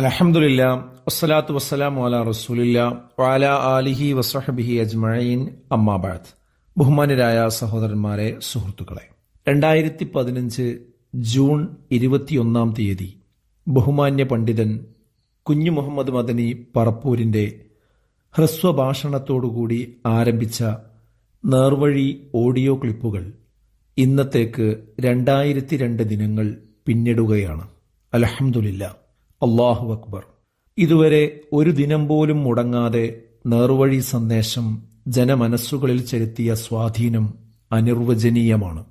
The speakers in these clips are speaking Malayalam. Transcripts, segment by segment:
അലഹമുല്ല വസ്സലാത്തു വസ്സലാം അല റസൂലില്ല വാല ആലിഹി വസ്ഹബിഹി അജ്മീൻ അമ്മാബാദ് ബഹുമാനരായ സഹോദരന്മാരെ സുഹൃത്തുക്കളെ രണ്ടായിരത്തി പതിനഞ്ച് ജൂൺ ഇരുപത്തിയൊന്നാം തീയതി ബഹുമാന്യ പണ്ഡിതൻ കുഞ്ഞു മുഹമ്മദ് മദനി പറപ്പൂരിന്റെ ഹ്രസ്വഭാഷണത്തോടുകൂടി ആരംഭിച്ച നേർവഴി ഓഡിയോ ക്ലിപ്പുകൾ ഇന്നത്തേക്ക് രണ്ടായിരത്തി രണ്ട് ദിനങ്ങൾ പിന്നിടുകയാണ്. അലഹമുല്ല അള്ളാഹു അക്ബർ. ഇതുവരെ ഒരു ദിനം പോലും മുടങ്ങാതെ നേർവഴി സന്ദേശം ജനമനസ്സുകളിൽ ചെലുത്തിയ സ്വാധീനം അനിർവചനീയമാണ്.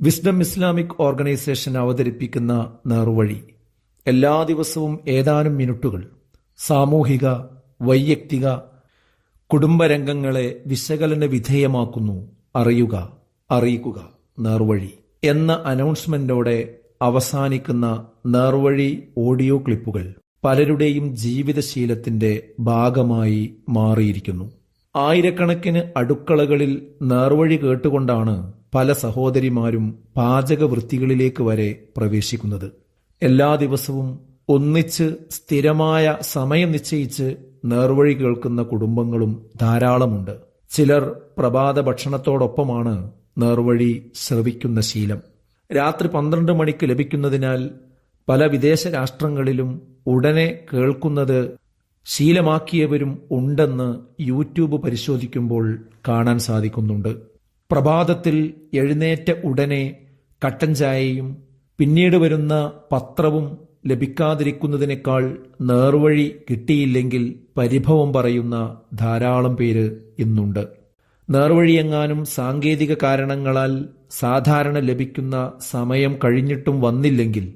വിസ്ഡം ഇസ്ലാമിക് ഓർഗനൈസേഷൻ അവതരിപ്പിക്കുന്ന നേർവഴി എല്ലാ ദിവസവും ഏതാനും മിനിറ്റുകൾ സാമൂഹിക വൈയക്തിക കുടുംബരംഗങ്ങളെ വിശകലന വിധേയമാക്കുന്നു അറിയുക അറിയിക്കുക നേർവഴി എന്ന അനൗൺസ്മെന്റോടെ അവസാനിക്കുന്ന നേർവഴി ഓഡിയോ ക്ലിപ്പുകൾ പലരുടെയും ജീവിതശീലത്തിന്റെ ഭാഗമായി മാറിയിരിക്കുന്നു. ആയിരക്കണക്കിന് അടുക്കളകളിൽ നേർവഴി കേട്ടുകൊണ്ടാണ് പല സഹോദരിമാരും പാചക വൃത്തികളിലേക്ക് വരെ പ്രവേശിക്കുന്നത്. എല്ലാ ദിവസവും ഒന്നിച്ച് സ്ഥിരമായ സമയം നിശ്ചയിച്ച് നേർവഴി കേൾക്കുന്ന കുടുംബങ്ങളും ധാരാളമുണ്ട്. ചിലർ പ്രഭാത ഭക്ഷണത്തോടൊപ്പമാണ് നേർവഴി ശ്രവിക്കുന്ന ശീലം. രാത്രി പന്ത്രണ്ട് മണിക്ക് ലഭിക്കുന്നതിനാൽ പല വിദേശ രാഷ്ട്രങ്ങളിലും ഉടനെ കേൾക്കുന്നത് ശീലമാക്കിയവരും ഉണ്ടെന്ന് യൂട്യൂബ് പരിശോധിക്കുമ്പോൾ കാണാൻ സാധിക്കുന്നുണ്ട്. പ്രഭാതത്തിൽ എഴുന്നേറ്റ ഉടനെ കട്ടൻ ചായയും പിന്നീട് വരുന്ന പത്രവും ലഭിക്കാതിരിക്കുന്നതിനേക്കാൾ നേർവഴി കിട്ടിയില്ലെങ്കിൽ പരിഭവം പറയുന്ന ധാരാളം പേര് ഇന്നുണ്ട്. നേർവഴിയെങ്ങാനും സാങ്കേതിക കാരണങ്ങളാൽ സാധാരണ ലഭിക്കുന്ന സമയം കഴിഞ്ഞിട്ടും വന്നില്ലെങ്കിൽ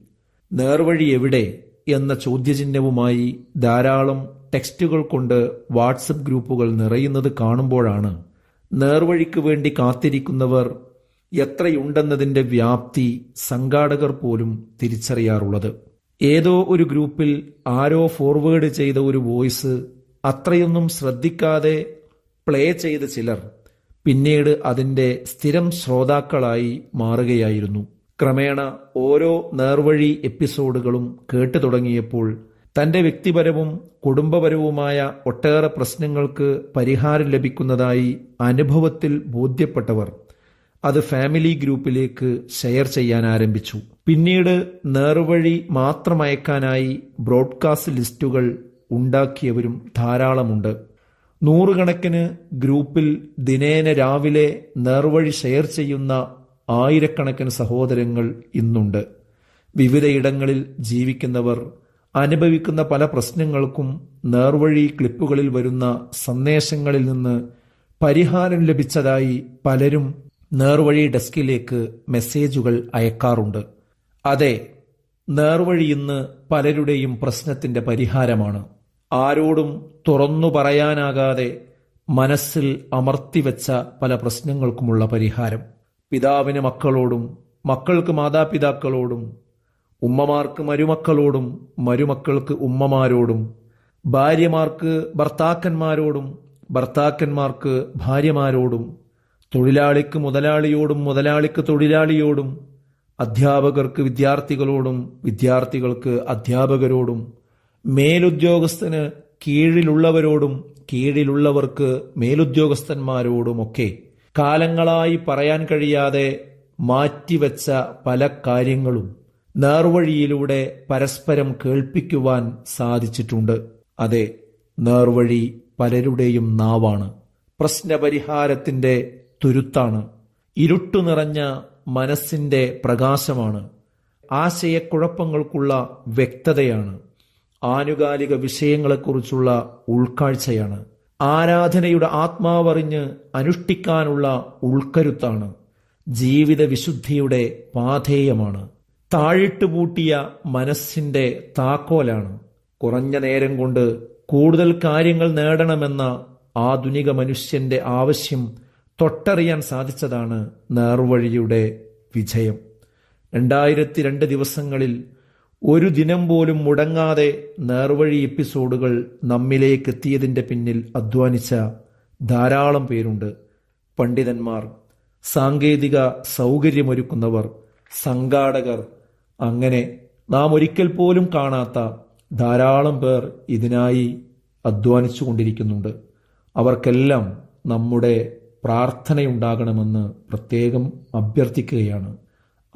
നേർവഴി എവിടെ എന്ന ചോദ്യചിഹ്നവുമായി ധാരാളം ടെക്സ്റ്റുകൾ കൊണ്ട് വാട്സപ്പ് ഗ്രൂപ്പുകൾ നിറയുന്നത് കാണുമ്പോഴാണ് നേർവഴിക്ക് വേണ്ടി കാത്തിരിക്കുന്നവർ എത്രയുണ്ടെന്നതിന്റെ വ്യാപ്തി സംഘാടകർ പോലും തിരിച്ചറിയാറുള്ളത്. ഏതോ ഒരു ഗ്രൂപ്പിൽ ആരോ ഫോർവേഡ് ചെയ്ത ഒരു വോയിസ് അത്രയൊന്നും ശ്രദ്ധിക്കാതെ പ്ലേ ചെയ്ത ചിലർ പിന്നീട് അതിന്റെ സ്ഥിരം ശ്രോതാക്കളായി മാറുകയായിരുന്നു. ക്രമേണ ഓരോ നേർവഴി എപ്പിസോഡുകളും കേട്ടു തുടങ്ങിയപ്പോൾ തന്റെ വ്യക്തിപരവും കുടുംബപരവുമായ ഒട്ടേറെ പ്രശ്നങ്ങൾക്ക് പരിഹാരം ലഭിക്കുന്നതായി അനുഭവത്തിൽ ബോധ്യപ്പെട്ടവർ അത് ഫാമിലി ഗ്രൂപ്പിലേക്ക് ഷെയർ ചെയ്യാൻ ആരംഭിച്ചു. പിന്നീട് നേർവഴി മാത്രമയക്കാനായി ബ്രോഡ്കാസ്റ്റ് ലിസ്റ്റുകൾ ഉണ്ടാക്കിയവരും ധാരാളമുണ്ട്. നൂറുകണക്കിന് ഗ്രൂപ്പിൽ ദിനേന രാവിലെ നേർവഴി ഷെയർ ചെയ്യുന്ന ആയിരക്കണക്കിന് സഹോദരങ്ങൾ ഇന്നുണ്ട്. വിവിധയിടങ്ങളിൽ ജീവിക്കുന്നവർ അനുഭവിക്കുന്ന പല പ്രശ്നങ്ങൾക്കും നേർവഴി ക്ലിപ്പുകളിൽ വരുന്ന സന്ദേശങ്ങളിൽ നിന്ന് പരിഹാരം ലഭിച്ചതായി പലരും നേർവഴി ഡെസ്കിലേക്ക് മെസ്സേജുകൾ അയക്കാറുണ്ട്. അതെ നേർവഴി ഇന്ന് പലരുടെയും പ്രശ്നത്തിന്റെ പരിഹാരമാണ്. ആരോടും തുറന്നു പറയാനാകാതെ മനസ്സിൽ അമർത്തിവെച്ച പല പ്രശ്നങ്ങൾക്കുമുള്ള പരിഹാരം. പിതാവിന് മക്കളോടും മക്കൾക്ക് മാതാപിതാക്കളോടും ഉമ്മമാർക്ക് മരുമക്കളോടും മരുമക്കൾക്ക് ഉമ്മമാരോടും ഭാര്യമാർക്ക് ഭർത്താക്കന്മാരോടും ഭർത്താക്കന്മാർക്ക് ഭാര്യമാരോടും തൊഴിലാളിക്ക് മുതലാളിയോടും മുതലാളിക്ക് തൊഴിലാളിയോടും അധ്യാപകർക്ക് വിദ്യാർത്ഥികളോടും വിദ്യാർത്ഥികൾക്ക് അധ്യാപകരോടും മേലുദ്യോഗസ്ഥന് കീഴിലുള്ളവരോടും കീഴിലുള്ളവർക്ക് മേലുദ്യോഗസ്ഥന്മാരോടുമൊക്കെ കാലങ്ങളായി പറയാൻ കഴിയാതെ മാറ്റിവെച്ച പല കാര്യങ്ങളും നേർവഴിയിലൂടെ പരസ്പരം കേൾപ്പിക്കുവാൻ സാധിച്ചിട്ടുണ്ട്. അതെ നേർവഴി പലരുടെയും നാവാണ്. പ്രശ്നപരിഹാരത്തിന്റെ തുരുത്താണ്. ഇരുട്ടു നിറഞ്ഞ മനസ്സിന്റെ പ്രകാശമാണ്. ആശയക്കുഴപ്പങ്ങൾക്കുള്ള വ്യക്തതയാണ്. ആനുകാലിക വിഷയങ്ങളെക്കുറിച്ചുള്ള ഉൾക്കാഴ്ചയാണ്. ആരാധനയുടെ ആത്മാവറിഞ്ഞ് അനുഷ്ഠിക്കാനുള്ള ഉൾക്കരുത്താണ്. ജീവിത വിശുദ്ധിയുടെ പാധേയമാണ്. താഴിട്ടുപൂട്ടിയ മനസ്സിന്റെ താക്കോലാണ്. കുറഞ്ഞ നേരം കൊണ്ട് കൂടുതൽ കാര്യങ്ങൾ നേടണമെന്ന ആധുനിക മനുഷ്യന്റെ ആവശ്യം തൊട്ടറിയാൻ സാധിച്ചതാണ് നേർവഴിയുടെ വിജയം. രണ്ടായിരത്തി രണ്ട് ദിവസങ്ങളിൽ ഒരു ദിനം പോലും മുടങ്ങാതെ നേർവഴി എപ്പിസോഡുകൾ നമ്മിലേക്ക് എത്തിയതിന്റെ പിന്നിൽ അധ്വാനിച്ച ധാരാളം പേരുണ്ട്. പണ്ഡിതന്മാർ സാങ്കേതിക സൗകര്യമൊരുക്കുന്നവർ സംഘാടകർ. അങ്ങനെ നാം ഒരിക്കൽ പോലും കാണാത്ത ധാരാളം പേർ ഇതിനായി അധ്വാനിച്ചു കൊണ്ടിരിക്കുന്നുണ്ട് അവർക്കെല്ലാം നമ്മുടെ പ്രാർത്ഥനയുണ്ടാകണമെന്ന് പ്രത്യേകം അഭ്യർത്ഥിക്കുകയാണ്.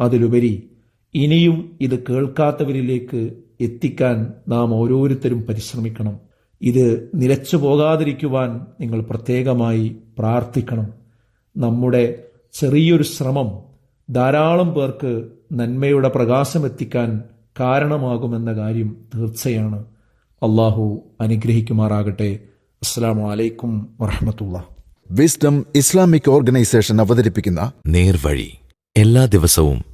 അതിലുപരി ഇനിയും ഇത് കേൾക്കാത്തവരിലേക്ക് എത്തിക്കാൻ നാം ഓരോരുത്തരും പരിശ്രമിക്കണം. ഇത് നിലച്ചു പോകാതിരിക്കുവാൻ നിങ്ങൾ പ്രത്യേകമായി പ്രാർത്ഥിക്കണം. നമ്മുടെ ചെറിയൊരു ശ്രമം ധാരാളം പേർക്ക് നന്മയുടെ പ്രകാശം എത്തിക്കാൻ കാരണമാകുമെന്ന കാര്യം തീർച്ചയാണ്. അള്ളാഹു അനുഗ്രഹിക്കുമാറാകട്ടെ. അസ്സാം വലൈക്കും വറഹമത്തുള്ള വിസ്ഡം ഇസ്ലാമിക് ഓർഗനൈസേഷൻ അവതരിപ്പിക്കുന്ന നേർവഴി എല്ലാ ദിവസവും